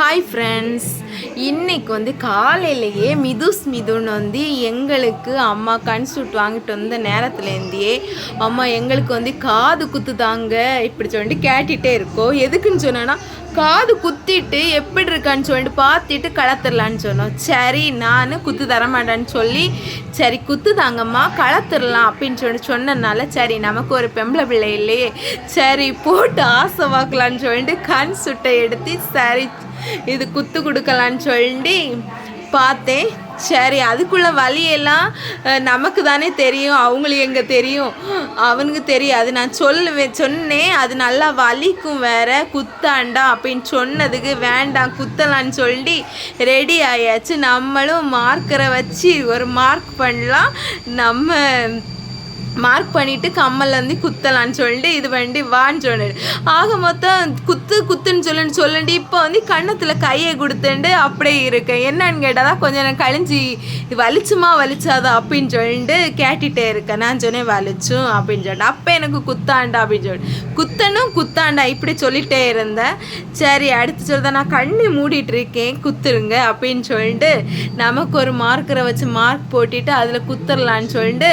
Hi friends இன்றைக்கு வந்து காலையிலேயே மிதுஸ் மிதுன்னு வந்து எங்களுக்கு அம்மா கன்சூட் வாங்கிட்டு வந்த நேரத்துலேருந்தே அம்மா எங்களுக்கு வந்து காது குத்து தாங்க இப்படி சொல்லிட்டு கேட்டுகிட்டே இருக்கோம் எதுக்குன்னு சொன்னேன்னா காது குத்திட்டு எப்படி இருக்கான்னு சொல்லிட்டு பார்த்துட்டு கலத்துடலான்னு சொன்னோம். சரி நான் குத்து தர மாட்டேன்னு சொல்லி சரி குத்து தாங்கம்மா கலத்துடலாம் அப்படின்னு சொல்லிட்டு சொன்னனால சரி நமக்கு ஒரு பெம்பளை பிள்ளை இல்லையே. சரி போட்டு ஆசை வாக்கலான்னு சொல்லிட்டு கண் சுட்டை எடுத்து சரி இது குத்து கொடுக்கலான்னு சொல்லிட்டு பார்த்தேன். சரி அதுக்குள்ள வழியெல்லாம் நமக்கு தானே தெரியும் அவங்களுக்கு எங்கே தெரியும்? அவனுக்கு தெரியாது நான் சொல்லுவேன் சொன்னேன் அது நல்லா வலிக்கும் வேற குத்தாண்டா அப்படின்னு சொன்னதுக்கு வேண்டாம் குத்தலான்னு சொல்லி ரெடி ஆயாச்சு. நம்மளும் மார்க்கரை வச்சு ஒரு மார்க் பண்ணலாம். நம்ம மார்க் பண்ணிட்டு கம்மல்லேருந்து குத்தலான்னு சொல்லிட்டு இது பண்ணி வான்னு சொன்னாரு. ஆக மொத்தம் குத்து குத்துன்னு சொல்லுன்னு சொல்லிட்டு இப்போ வந்து கண்ணத்தில் கையை கொடுத்துட்டு அப்படியே இருக்கேன் என்னன்னு கேட்டால் கொஞ்ச நேரம் நான் கழிஞ்சி வலிச்சுமா வலிச்சாதா? அப்படின்னு சொல்லிட்டு கேட்டுகிட்டே இருக்கேன் நான் சொன்னேன் வலிச்சும் அப்படின்னு சொல்லிட்டு. அப்போ எனக்கு குத்தாண்டா அப்படின்னு சொல்லிட்டு. குத்தனும் குத்தாண்டா இப்படி சொல்லிகிட்டே இருந்தேன் சரி அடுத்து சொல்லுதா நான் கண்ணு மூடிட்டு இருக்கேன் குத்துருங்க அப்படின்னு சொல்லிட்டு நமக்கு ஒரு மார்க்கரை வச்சு மார்க் போட்டுட்டு அதில் குத்துடலான்னு சொல்லிட்டு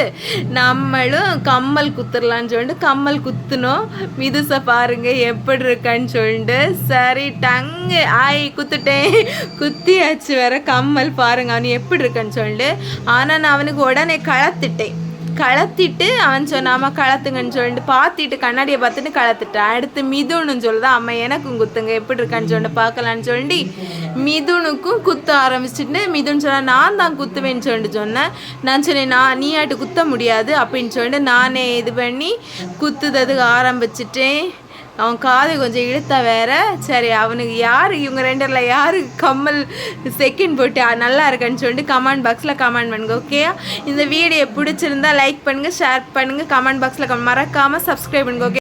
நம்ம நம்மளும் கம்மல் குத்துடலான்னு சொல்லிட்டு கம்மல் குத்துனோம். மிதுசை பாருங்க எப்படி இருக்கான்னு சொல்லிட்டு. சரி டங்கு. ஆய் குத்துட்டேன். குத்தியாச்சு வேற கம்மல் பாருங்க அவன் எப்படி இருக்கான்னு சொல்லிட்டு. ஆனால் நான் அவனுக்கு உடனே கலத்துட்டேன். கலத்திட்டு அவன் சொன்ன அம்மா கலத்துங்கன்னு சொல்லிட்டு பார்த்துட்டு கண்ணாடியை பார்த்துட்டு கலத்துட்டான் அடுத்து மிதுன்னு சொல்லுதா அம்மா எனக்கும் குத்துங்க எப்படி இருக்கான்னு சொல்லிட்டு பார்க்கலான்னு சொல்லிட்டு மிதுனுக்கும் குத்த ஆரம்பிச்சுட்டு மிதுன் சொன்னா நான் தான் குத்துவேன்னு சொல்லிட்டு சொன்னேன். நான் சொன்னேன் நான் நீ ஆட்டு குத்த முடியாது? அப்படின்னு சொல்லிட்டு நானே இது பண்ணி குத்துறதுக்கு ஆரம்பிச்சிட்டேன். அவன் காது கொஞ்சம் இழுத்தா வேற. சரி அவனுக்கு யார்? இவங்க ரெண்டரில் யார் கம்மல் செகண்ட் போட்டு நல்லா இருக்குன்னு சொல்லிட்டு கமெண்ட் பாக்ஸில் கமெண்ட் பண்ணுங்க ஓகே இந்த வீடியோ பிடிச்சிருந்தா லைக் பண்ணுங்கள் ஷேர் பண்ணுங்கள் கமெண்ட் பாக்ஸில் மறக்காமல் சப்ஸ்கிரைப் பண்ணுங்க ஓகே